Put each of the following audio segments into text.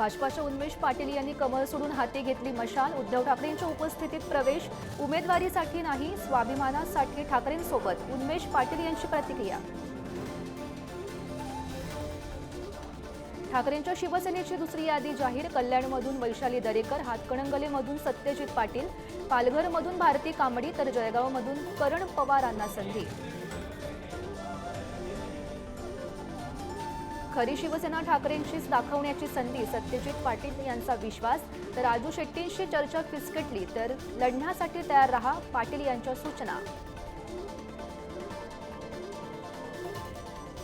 भाजपाच्या उन्मेष पाटील यांनी कमळ सोडून हाती घेतली मशाल. उद्धव ठाकरेंच्या उपस्थितीत प्रवेश उमेदवारीसाठी नाही स्वाभिमानासाठी ठाकरेंसोबत. उन्मेष पाटील यांची प्रतिक्रिया. ठाकरेंच्या शिवसेनेची दुसरी यादी जाहीर. कल्याणमधून वैशाली दरेकर हातकणंगलेमधून सत्यजित पाटील पालघरमधून भारती कांबडी तर जळगावमधून करण पवारांना संधी. खरी शिवसेना ठाकरेंशीच दाखवण्याची संधी सत्यजित पाटील यांचा विश्वास. तर राजू शेट्टींशी चर्चा फिसकटली तर लढण्यासाठी तयार रहा पाटील यांच्या सूचना.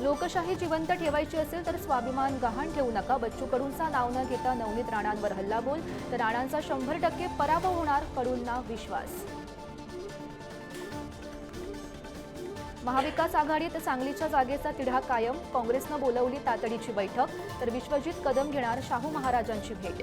लोकशाही जिवंत ठेवायची असेल तर स्वाभिमान गहाण ठेवू नका. बच्चू कडूंचा नाव न घेता नवनीत राणांवर हल्लाबोल. तर राणांचा शंभर टक्के पराभव होणार कडूंना विश्वास. महाविकास आघाडीत सांगलीच्या जागेचा तिढा कायम. काँग्रेसनं बोलवली तातडीची बैठक. तर विश्वजित कदम घेणार शाहू महाराजांची भेट.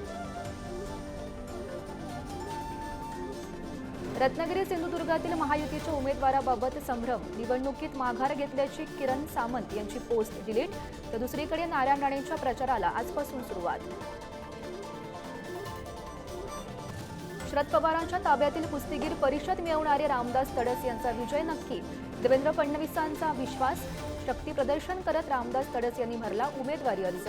रत्नागिरी सिंधुदुर्गातील महायुतीच्या उमेदवाराबाबत संभ्रम. निवडणुकीत माघार घेतल्याची किरण सामंत यांची पोस्ट डिलीट. तर दुसरीकडे नारायण राणेंच्या प्रचाराला आजपासून सुरुवात. शरद पवारांच्या ताब्यातील कुस्तीगीर परिषद मिळवणारे रामदास तडस यांचा विजय नक्की. देवेंद्र फडणवीसांचा विश्वास शक्ती प्रदर्शन करत रामदास तडस यांनी भरला उमेदवारी अर्ज.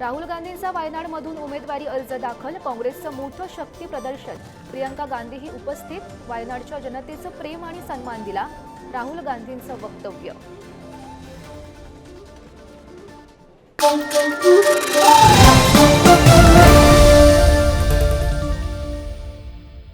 राहुल गांधींचा वायनाडमधून उमेदवारी अर्ज दाखल काँग्रेसचं मोठं शक्ती प्रदर्शन. प्रियंका गांधीही उपस्थित वायनाडच्या जनतेचं प्रेम आणि सन्मान दिला राहुल गांधींचं वक्तव्य.